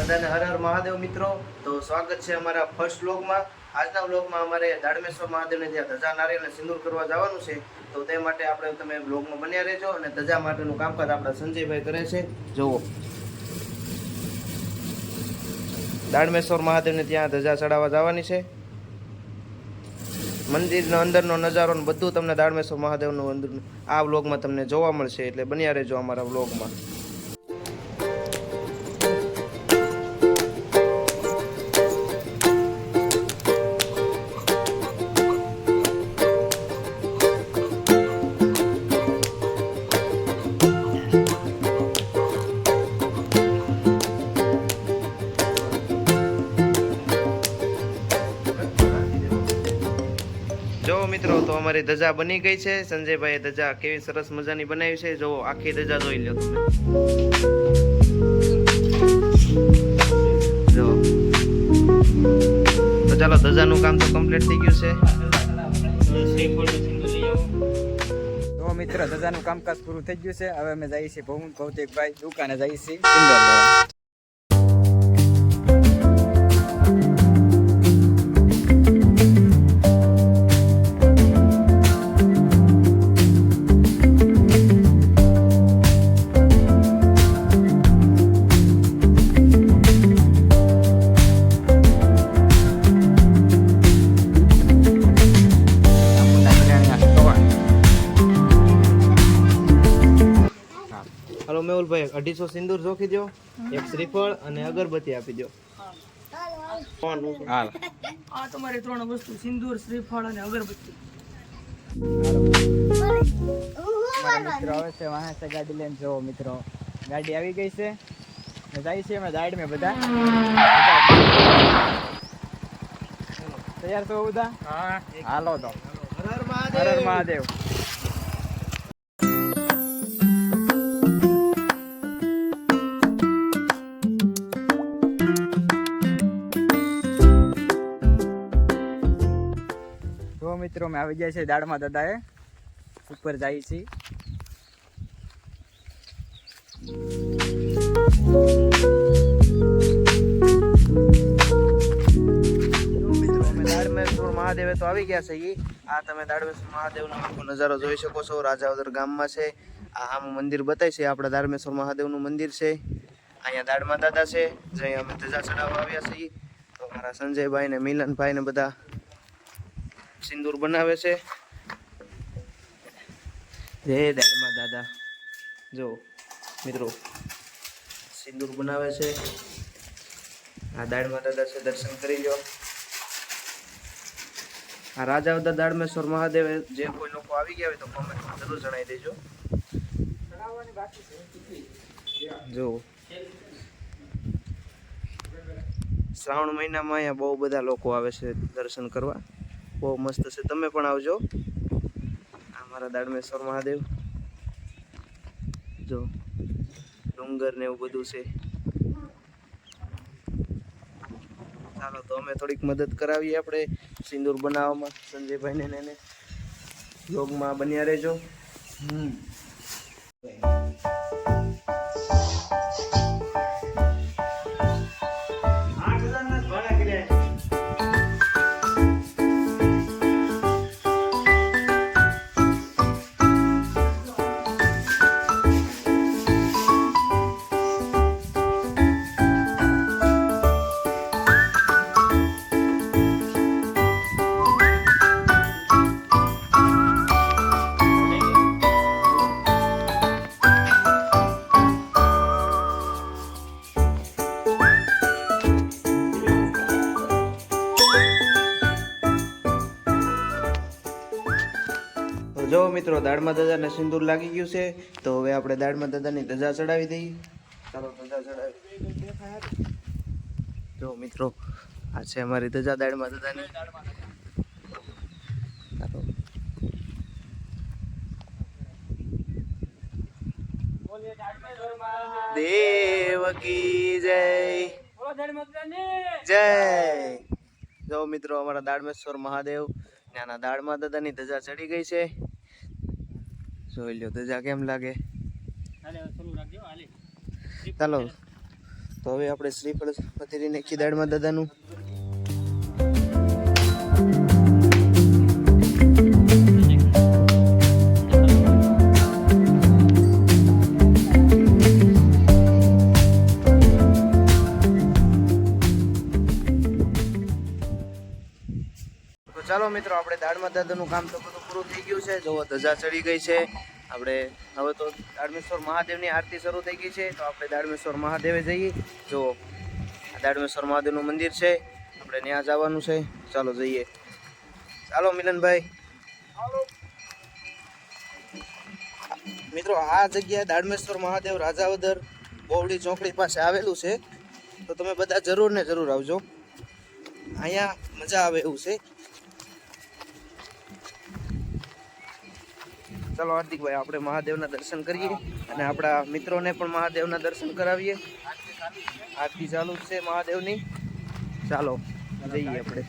બધાને હર હર મહાદેવ મિત્રો. તો સ્વાગત છે અમારા ફર્સ્ટ વ્લોગમાં આજના વ્લોગમાં અમારે દાડમેશ્વર મહાદેવને ત્યાં ધજા નારિયેલને સિંદૂર કરવા જવાનું છે, તો તે માટે આપણે તમે વ્લોગમાં બન્યા રહેજો અને ધજા માટેનું કામકાજ આપણા સંજયભાઈ કરે છે. જુઓ. દાડમેશ્વર મહાદેવને ત્યાં ધજા ચડાવવા જવાની છે. મંદિરનો અંદરનો નજારો ને બધું તમને દાડમેશ્વર મહાદેવનું અંદર આ વ્લોગમાં તમને જોવા મળશે, એટલે બન્યા રહેજો અમારા વ્લોગમાં મિત્રો ધજા બની ગઈ છે. સંજયભાઈએ ધજા કેવી સરસ મજાની બનાવી છે. જો આખી ધજા જોઈ લો તમે. જો તો ચાલો, ધજાનું કામ તો કમ્પ્લીટ થઈ ગયું છે. તો મિત્ર, ધજાનું કામકાજ પૂરું થઈ ગયું છે. હવે અમે જઈએ છીએ ભૌમ ભૌતિકભાઈ દુકાને જઈએ છીએ. મેહુલભાઈ અઢીસો સિંદૂર જોખી દો એક શ્રીફળ અને અગરબત્તી આપી દો. હાલ. આ તમારી ત્રણ વસ્તુ સિંદૂર શ્રીફળ અને અગરબત્તી. મિત્રો આવે છે વાહે છે ગાડી લઈને જો મિત્રો. ગાડી આવી ગઈ છે. ને જાય છે અમે દાડ મેં બધા. તૈયાર છો બધા? હાલો તો. હર હર હર હર મહાદેવ. અમે આવી ગયા છે દાડમાં દાદાએ. ઉપર જાય છે. મહાદેવે તો આવી ગયા છે ઈ આ તમે દાડમેશ્વર મહાદેવનો નજારો જોઈ શકો છો. રાજાવદર ગામમાં છે. આ આમ મંદિર બતાય છે. આપણા દાડમેશ્વર મહાદેવનું મંદિર છે. અહીંયા દાડમાં દાદા છે. જે અમે ધજા ચડાવવા આવ્યા છીએ. તો મારા સંજયભાઈ ને મિલનભાઈ ને બધા સિંદૂર બનાવે છે. જય દાડમાં દાદા. જો, મિત્રો, સિંદૂર બનાવે છે. આ દાડમાં દાદા છે, દર્શન કરી લો આ રાજાવદર દાડમેશ્વર મહાદેવ જે કોઈ લોકો આવી ગયા હોય તો કોમેન્ટમાં જરૂર જણાવી દેજો. જો, શ્રાવણ મહિનામાં અહીંયા બહુ બધા લોકો આવે છે દર્શન કરવા. બહુ મસ્ત છે. તમે પણ આવજો. અમારા દાડમેશ્વર મહાદેવ. જો, ડુંગર ને એવું બધું છે. ચાલો, તો અમે થોડીક મદદ કરાવીએ આપણે સિંદૂર બનાવવામાં. સંજયભાઈને ને એને. બ્લોગમાં બન્યા રહેજો. હમ. જો મિત્રો દાળમાં દાદાને સિંદૂર લાગી ગયું છે તો હવે આપણે દાળમાં દાદાની ધજા ચડાવી દઈએ. ચાલો ધજા ચડાવી. જો મિત્રો આ છે અમારી ધજા દાળમાં દાદાની. દેવ કી જય. જય. જો મિત્રો અમારા દાડમેશ્વર મહાદેવ નાના દાડમાં દાદાની ધજા ચડી ગઈ છે. જોઈ લ્યો ધજા કેમ લાગે? ચાલો. તો હવે આપણે શ્રીફળ પધરી ખીદાડમાં દાદાનું. તો ચાલો મિત્રો આપણે દાળમાં દાદાનું કામ તો બધું પૂરું થઈ ગયું છે. જો ધજા ચડી ગઈ છે. આપણે હવે તો દાડમેશ્વર મહાદેવની આરતી શરૂ થઈ ગઈ છે. તો આપણે દાડમેશ્વર મહાદેવે જઈએ. જુઓ દાડમેશ્વર મહાદેવનું મંદિર છે. આપણે ત્યાં જવાનું છે. ચાલો જઈએ. ચાલો, મિલનભાઈ. મિત્રો, આ જગ્યાએ દાડમેશ્વર મહાદેવ રાજાવદર બોવડી ચોકડી પાસે આવેલું છે. તો તમે બધા જરૂર ને જરૂર આવજો. અહીંયા મજા આવે એવું છે. ચાલો હાર્દિકભાઈ આપણે મહાદેવના દર્શન કરીએ અને આપણા મિત્રોને પણ મહાદેવના દર્શન કરાવીએ. આરતી ચાલુ છે મહાદેવની. ચાલો, જઈએ આપણે.